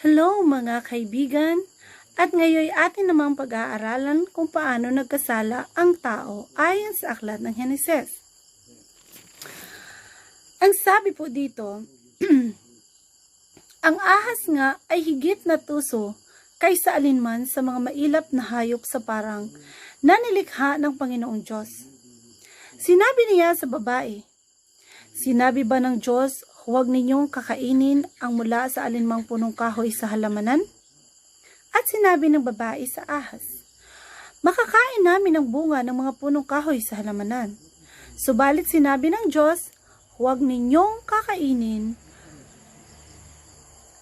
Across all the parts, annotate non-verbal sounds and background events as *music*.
Hello mga kaibigan! At ngayon atin namang pag-aaralan kung paano nagkasala ang tao ayon sa aklat ng Heneses. Ang sabi po dito, *clears throat* ang ahas nga ay higit na tuso kaysa alinman sa mga mailap na hayop sa parang na nilikha ng Panginoong Diyos. Sinabi niya sa babae, Sinabi ba ng Diyos, huwag ninyong kakainin ang mula sa alinmang punong kahoy sa halamanan? At sinabi ng babae sa ahas, Makakain namin ang bunga ng mga punong kahoy sa halamanan. Subalit sinabi ng Diyos, huwag ninyong kakainin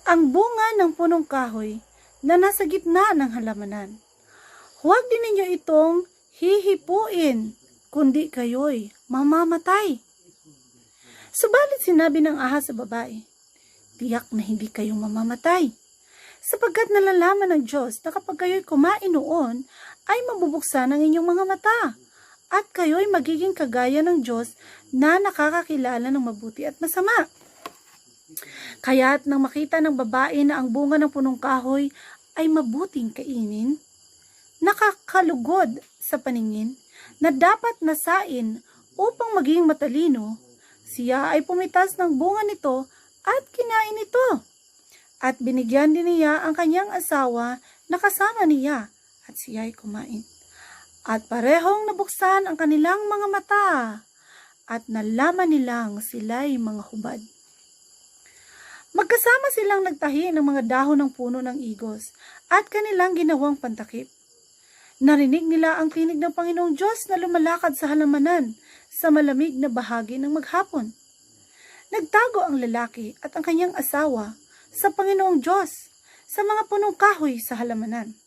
ang bunga ng punong kahoy na nasa gitna ng halamanan. Huwag din ninyo itong hihipuin, kundi kayo'y mamamatay. Subalit sinabi ng ahas sa babae, tiyak na hindi kayo mamamatay. Sapagkat nalalaman ng Diyos na kapag kayo'y kumain noon, ay mabubuksan ang inyong mga mata. At kayo'y magiging kagaya ng Diyos na nakakakilala ng mabuti at masama. Kaya't nang makita ng babae na ang bunga ng punong kahoy ay mabuting kainin, nakakalugod sa paningin na dapat nasain upang maging matalino, siya ay pumitas ng bunga nito at kinain ito. At binigyan din niya ang kanyang asawa na kasama niya at siya ay kumain. At parehong nabuksan ang kanilang mga mata at nalaman nilang sila'y mga hubad. Magkasama silang nagtahi ng mga dahon ng puno ng igos at kanilang ginawang pantakip. Narinig nila ang tinig ng Panginoong Diyos na lumalakad sa halamanan sa malamig na bahagi ng maghapon. Nagtago ang lalaki at ang kanyang asawa sa Panginoong Diyos sa mga punong kahoy sa halamanan.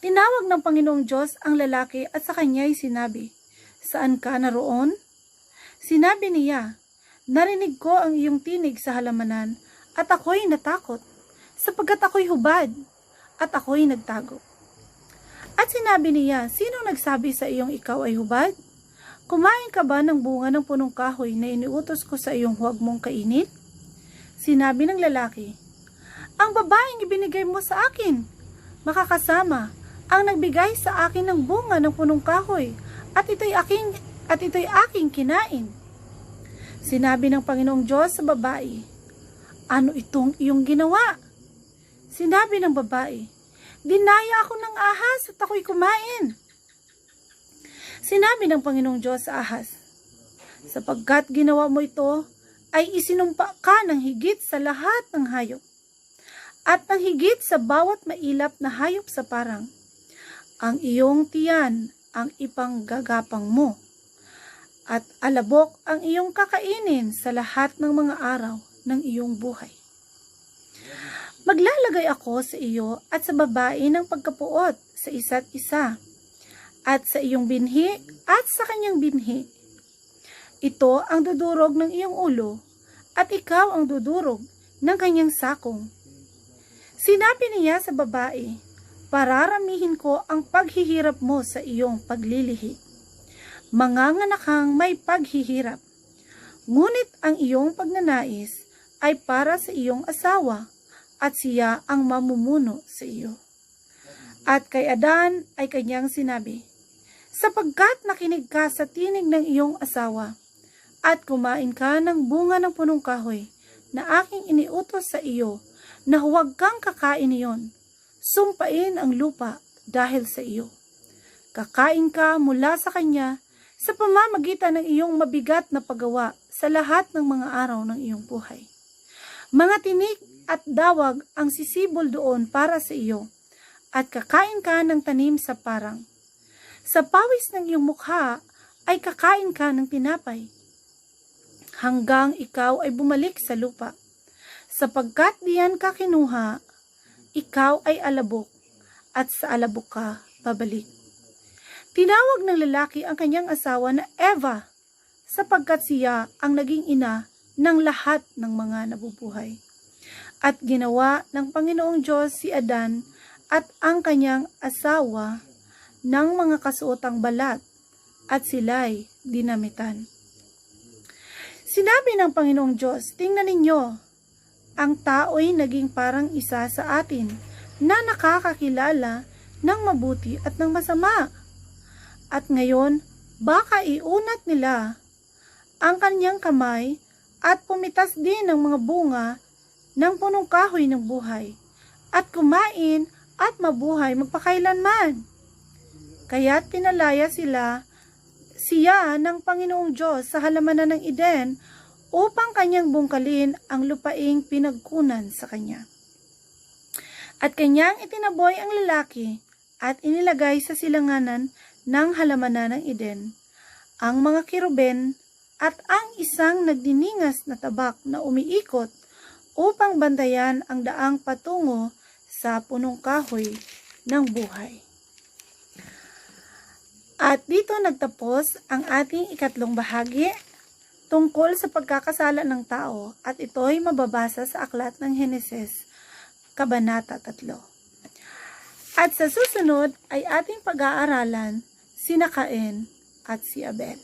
Tinawag ng Panginoong Diyos ang lalaki at sa kanya'y sinabi, Saan ka naroon? Sinabi niya, Narinig ko ang iyong tinig sa halamanan at ako'y natakot sapagkat ako'y hubad at ako'y nagtago. At sinabi niya, Sino nagsabi sa iyong ikaw ay hubad? Kumain ka ba ng bunga ng punong kahoy na iniutos ko sa iyong huwag mong kainin? Sinabi ng lalaki, Ang babaeng ibinigay mo sa akin, makakasama ang nagbigay sa akin ng bunga ng punong kahoy at ito'y aking at ito'y aking kinain. Sinabi ng Panginoong Diyos sa babae, Ano itong iyong ginawa? Sinabi ng babae, Dinaya ako ng ahas at ako'y kumain. Sinabi ng Panginoong Diyos sa ahas, Sapagkat ginawa mo ito, ay isinumpa ka ng higit sa lahat ng hayop, at ng higit sa bawat mailap na hayop sa parang. Ang iyong tiyan ang ipanggagapang mo, at alabok ang iyong kakainin sa lahat ng mga araw ng iyong buhay. Maglalagay ako sa iyo at sa babae ng pagkapuot sa isa't isa, at sa iyong binhi at sa kanyang binhi. Ito ang dudurog ng iyong ulo, at ikaw ang dudurog ng kanyang sakong. Sinabi niya sa babae, Pararamihin ko ang paghihirap mo sa iyong paglilihi. Manganganak kang may paghihirap. Ngunit ang iyong pagnanais ay para sa iyong asawa at siya ang mamumuno sa iyo. At kay Adan ay kanyang sinabi, Sapagkat nakinig ka sa tinig ng iyong asawa, at kumain ka ng bunga ng punong kahoy na aking iniutos sa iyo na huwag kang kakain iyon, sumpain ang lupa dahil sa iyo. Kakain ka mula sa kanya sa pamamagitan ng iyong mabigat na paggawa sa lahat ng mga araw ng iyong buhay. Mga tinik at dawag ang sisibol doon para sa iyo, at kakain ka ng tanim sa parang. Sa pawis ng iyong mukha ay kakain ka ng tinapay, hanggang ikaw ay bumalik sa lupa. Sapagkat diyan ka kinuha, ikaw ay alabok, at sa alabok ka babalik. Tinawag ng lalaki ang kanyang asawa na Eva, sapagkat siya ang naging ina ng lahat ng mga nabubuhay. At ginawa ng Panginoong Diyos si Adan at ang kanyang asawa ng mga kasuotang balat at sila'y dinamitan. Sinabi ng Panginoong Diyos, tingnan ninyo, ang tao'y naging parang isa sa atin na nakakakilala ng mabuti at ng masama. At ngayon, baka iunat nila ang kanyang kamay at pumitas din ng mga bunga ng punong kahoy ng buhay at kumain at mabuhay magpakailanman. Kaya't pinalaya sila siya ng Panginoong Diyos sa halamanan ng Eden upang kanyang bungkalin ang lupaing pinagkunan sa kanya. At kanyang itinaboy ang lalaki at inilagay sa silanganan ng halamanan ng Eden ang mga kiruben at ang isang nagdiningas na tabak na umiikot upang bantayan ang daang patungo sa punong kahoy ng buhay. At dito nagtapos ang ating ikatlong bahagi tungkol sa pagkakasala ng tao at ito'y mababasa sa aklat ng Heneses, Kabanata 3. At sa susunod ay ating pag-aaralan si Nakain at si Abel.